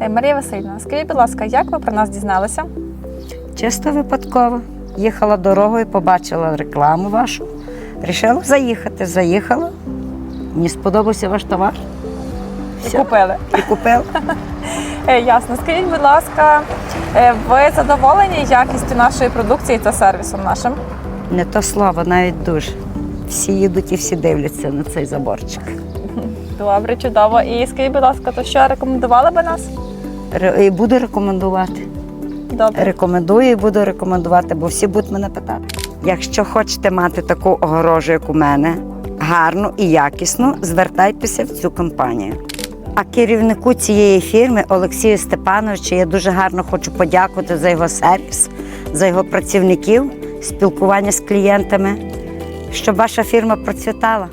Е, Марія Васильівна, скажіть, будь ласка, як ви про нас дізналися? Чисто випадково. Їхала дорогою, побачила рекламу вашу. Рішила заїхати. Заїхала. Мені сподобався ваш товар. Все. Купили. І купила. Е, Ясно. Скажіть, будь ласка, е, ви задоволені якістю нашої продукції та сервісом нашим? Не то слово, навіть дуже. Всі їдуть і всі дивляться на цей заборчик. Добре, чудово. І скажіть, будь ласка, то що рекомендували би нас? Ре- І буду рекомендувати. Добре. Рекомендую і буду рекомендувати, бо всі будуть мене питати. Якщо хочете мати таку огорожу, як у мене, гарну і якісну, звертайтеся в цю компанію. А керівнику цієї фірми Олексію Степановичу я дуже гарно хочу подякувати за його сервіс, за його працівників, спілкування з клієнтами, щоб ваша фірма процвітала.